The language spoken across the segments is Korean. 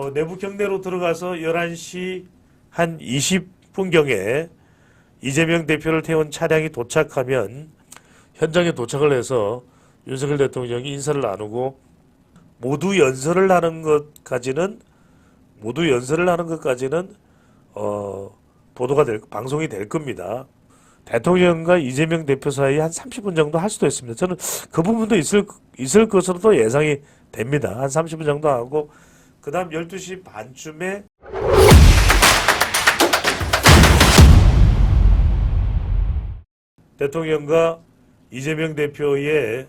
어, 내부 경내로 들어가서 11시 한 20분경에 이재명 대표를 태운 차량이 도착하면 현장에 도착을 해서 윤석열 대통령이 인사를 나누고 모두 연설을 하는 것까지는 모두 연설을 하는 것까지는 어, 보도가 될 방송이 될 겁니다. 대통령과 이재명 대표 사이 한 30분 정도 할 수도 있습니다. 저는 그 부분도 있을 있을 것으로도 예상이 됩니다. 한 30분 정도 하고 그 다음 12시 반쯤에 대통령과 이재명 대표의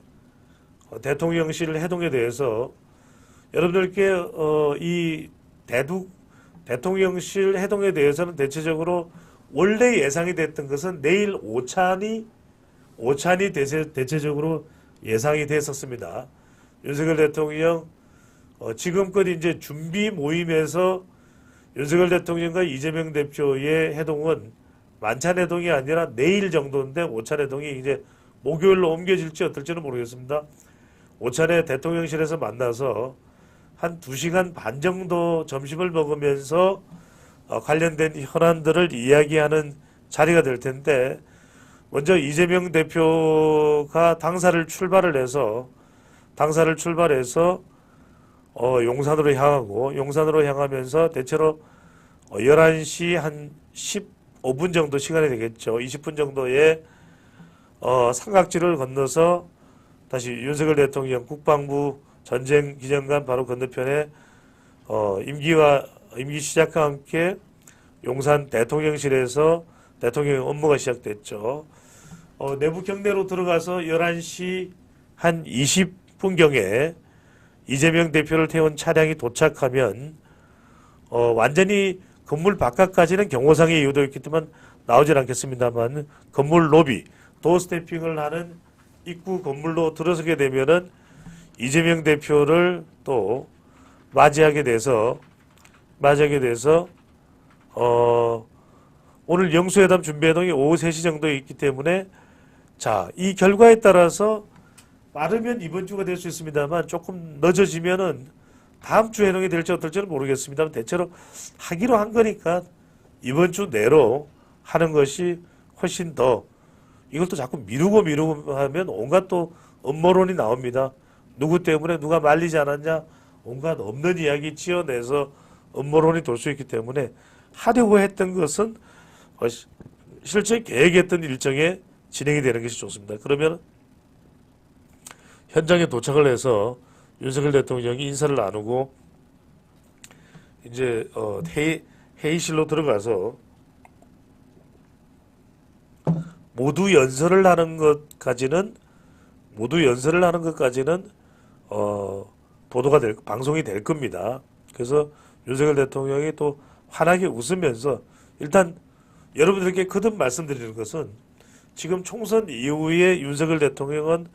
어, 대통령실 회동에 대해서 여러분들께 어, 이 대두 대통령실 회동에 대해서는 대체적으로 원래 예상이 됐던 것은 내일 오찬이 오찬이 대체, 대체적으로 예상이 됐었습니다. 윤석열 대통령 어, 지금껏 이제 준비 모임에서 윤석열 대통령과 이재명 대표의 회동은 만찬 회동이 아니라 내일 정도인데 오찬 회동이 이제 목요일로 옮겨질지 어떨지는 모르겠습니다. 오찬에 대통령실에서 만나서 한 두시간 반 정도 점심을 먹으면서 어, 관련된 현안들을 이야기하는 자리가 될 텐데 먼저 이재명 대표가 당사를 출발을 해서 당사를 출발해서 어, 용산으로 향하고 용산으로 향하면서 대체로 어, 11시 한 15분 정도 시간이 되겠죠. 20분 정도의 어, 삼각지를 건너서 다시 윤석열 대통령 국방부 전쟁 기념관 바로 건너편에 어, 임기와 임기 시작과 함께 용산 대통령실에서 대통령 업무가 시작됐죠. 어, 내부 경내로 들어가서 11시 한 20분경에 이재명 대표를 태운 차량이 도착하면 어, 완전히 건물 바깥까지는 경호상의 이유도 있기 때문에 나오질 않겠습니다만 건물 로비 도어 스태핑을 하는 입구 건물로 들어서게 되면은 이재명 대표를 또 맞이하게 돼서 맞이하게 돼서 어 오늘 영수회담 준비회동이 오후 3시 정도에 있기 때문에 자, 이 결과에 따라서 빠르면 이번 주가 될 수 있습니다만 조금 늦어지면은 다음 주 회동이 될지 어떨지는 모르겠습니다만 대체로 하기로 한 거니까 이번 주 내로 하는 것이 훨씬 더또 자꾸 미루고 미루고 하면 온갖 또 음모론이 나옵니다. 누구 때문에 누가 말리지 않았냐 온갖 없는 이야기 지어내서 음모론이 돌 수 있기 때문에 하려고 했던 것은 어, 시- 실제 계획했던 일정에 진행이 되는 것이 좋습니다. 그러면 현장에 도착을 해서 윤석열 대통령이 인사를 나누고 이제 어, 회의, 회의실로 들어가서 모두 연설을 하는 것까지는 모두 연설을 하는 것까지는 어, 보도가 될 방송이 될 겁니다. 그래서 윤석열 대통령이 또 환하게 웃으면서 일단 여러분들께 거듭 말씀드리는 것은 지금 총선 이후에 윤석열 대통령은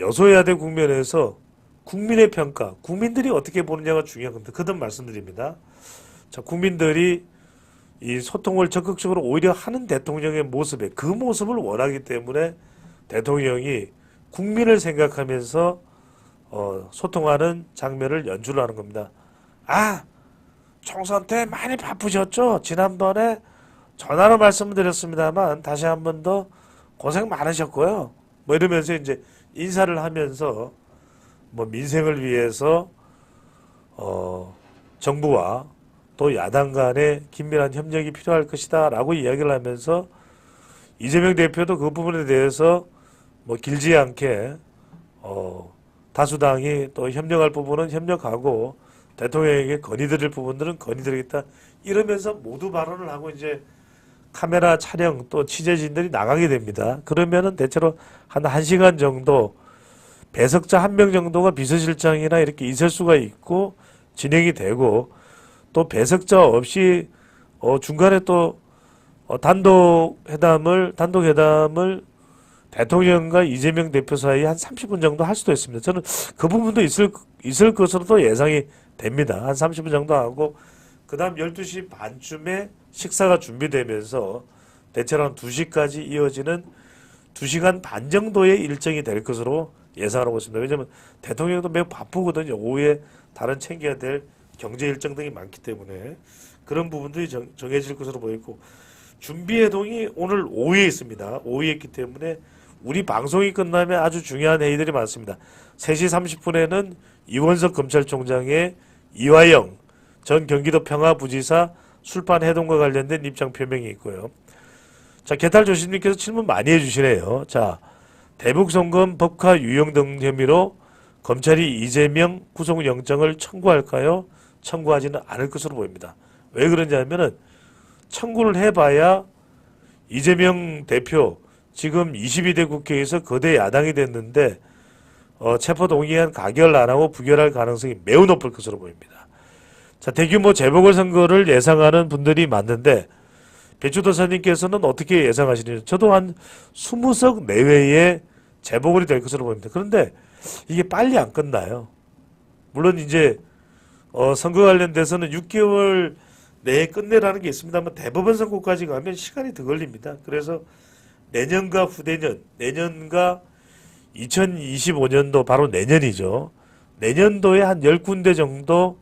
여소야대 국면에서 국민의 평가, 국민들이 어떻게 보느냐가 중요한 겁니다. 거듭 말씀드립니다. 자, 국민들이 이 소통을 적극적으로 오히려 하는 대통령의 모습에 그 모습을 원하기 때문에 대통령이 국민을 생각하면서 어, 소통하는 장면을 연출을 하는 겁니다. 아, 총선 때 많이 바쁘셨죠? 지난번에 전화로 말씀드렸습니다만 다시 한 번 더 고생 많으셨고요. 뭐 이러면서 이제 인사를 하면서 뭐 민생을 위해서 어, 정부와 또 야당 간의 긴밀한 협력이 필요할 것이다 라고 이야기를 하면서 이재명 대표도 그 부분에 대해서 뭐 길지 않게 어, 다수당이 또 협력할 부분은 협력하고 대통령에게 건의드릴 부분들은 건의드리겠다 이러면서 모두 발언을 하고 이제 카메라 촬영 또 취재진들이 나가게 됩니다. 그러면은 대체로 한 1시간 정도 배석자 한 명 정도가 비서실장이나 이렇게 있을 수가 있고 진행이 되고 또 배석자 없이 어 중간에 또 어 단독 회담을 단독 회담을 대통령과 이재명 대표 사이에 한 30분 정도 할 수도 있습니다. 저는 그 부분도 있을 있을 것으로도 예상이 됩니다. 한 30분 정도 하고 그다음 12시 반쯤에 식사가 준비되면서 대체로 한 2시까지 이어지는 2시간 반 정도의 일정이 될 것으로 예상하고 있습니다. 왜냐하면 대통령도 매우 바쁘거든요. 오후에 다른 챙겨야 될 경제 일정 등이 많기 때문에 그런 부분들이 정, 정해질 것으로 보이고 준비 회동이 오늘 오후에 있습니다. 오후에 있기 때문에 우리 방송이 끝나면 아주 중요한 회의들이 많습니다. 3시 30분에는 이원석 검찰총장의 이화영 전 경기도 평화부지사 술판 해동과 관련된 입장 표명이 있고요. 자, 개탈 조신님께서 질문 많이 해주시네요. 자, 대북 송금 법화 유용 등 혐의로 검찰이 이재명 구속영장을 청구할까요? 청구하지는 않을 것으로 보입니다. 왜 그러냐면은 청구를 해봐야 이재명 대표 지금 22대 국회에서 거대 야당이 됐는데 어, 체포 동의안 가결 안 하고 부결할 가능성이 매우 높을 것으로 보입니다. 자 대규모 재보궐선거를 예상하는 분들이 많은데 배추도사님께서는 어떻게 예상하시는지 저도 한 20석 내외의 재보궐이 될 것으로 보입니다. 그런데 이게 빨리 안 끝나요. 물론 이제 어, 선거 관련돼서는 6개월 내에 끝내라는 게 있습니다만 대법원 선고까지 가면 시간이 더 걸립니다. 그래서 내년과 후대년, 내년과 2025년도 바로 내년이죠. 내년도에 한 10군데 정도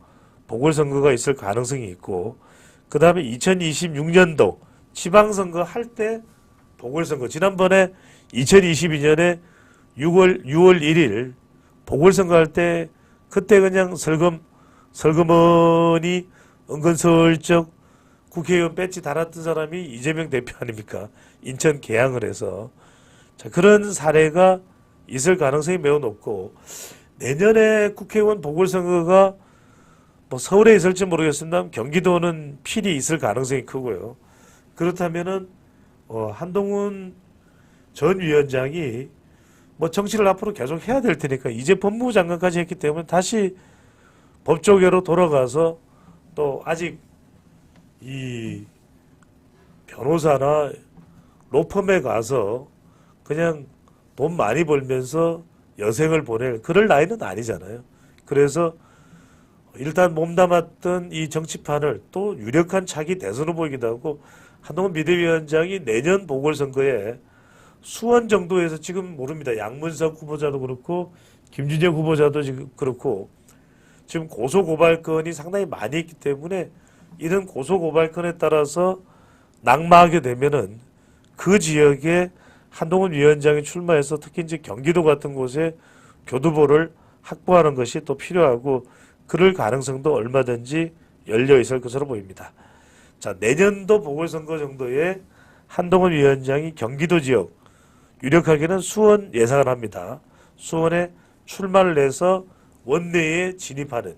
보궐선거가 있을 가능성이 있고 그 다음에 2026년도 지방선거 할 때 보궐선거 지난번에 2022년에 6월 6월 1일 보궐선거 할 때 그때 그냥 설금 설금원이 은근슬쩍 국회의원 배지 달았던 사람이 이재명 대표 아닙니까? 인천 개항을 해서 자 그런 사례가 있을 가능성이 매우 높고 내년에 국회의원 보궐선거가 뭐 서울에 있을지 모르겠습니다. 경기도는 필히 있을 가능성이 크고요. 그렇다면은 어, 한동훈 전 위원장이 뭐 정치를 앞으로 계속 해야 될 테니까 이제 법무부 장관까지 했기 때문에 다시 법조계로 돌아가서 또 아직 이 변호사나 로펌에 가서 그냥 돈 많이 벌면서 여생을 보낼 그럴 나이는 아니잖아요. 그래서 일단 몸담았던 이 정치판을 또 유력한 차기 대선 후보이기도 하고 한동훈 비대위원장이 내년 보궐선거에 수원 정도에서 지금 모릅니다. 양문석 후보자도 그렇고 김준영 후보자도 지금 그렇고 지금 고소 고발 건이 상당히 많이 있기 때문에 이런 고소 고발 건에 따라서 낙마하게 되면은 그 지역에 한동훈 위원장이 출마해서 특히 이제 경기도 같은 곳에 교두보를 확보하는 것이 또 필요하고 그럴 가능성도 얼마든지 열려 있을 것으로 보입니다. 자, 내년도 보궐선거 정도에 한동훈 위원장이 경기도 지역 유력하게는 수원 예상을 합니다. 수원에 출마를 해서 원내에 진입하는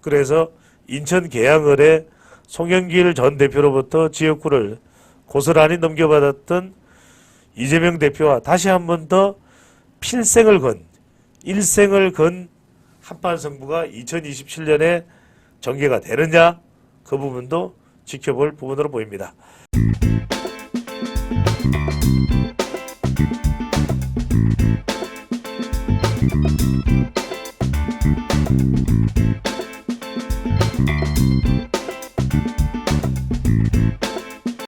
그래서 인천 계양을에 송영길 전 대표로부터 지역구를 고스란히 넘겨받았던 이재명 대표와 다시 한 번 더 필생을 건 일생을 건 한판 승부가 2027년에 전개가 되느냐 그 부분도 지켜볼 부분으로 보입니다.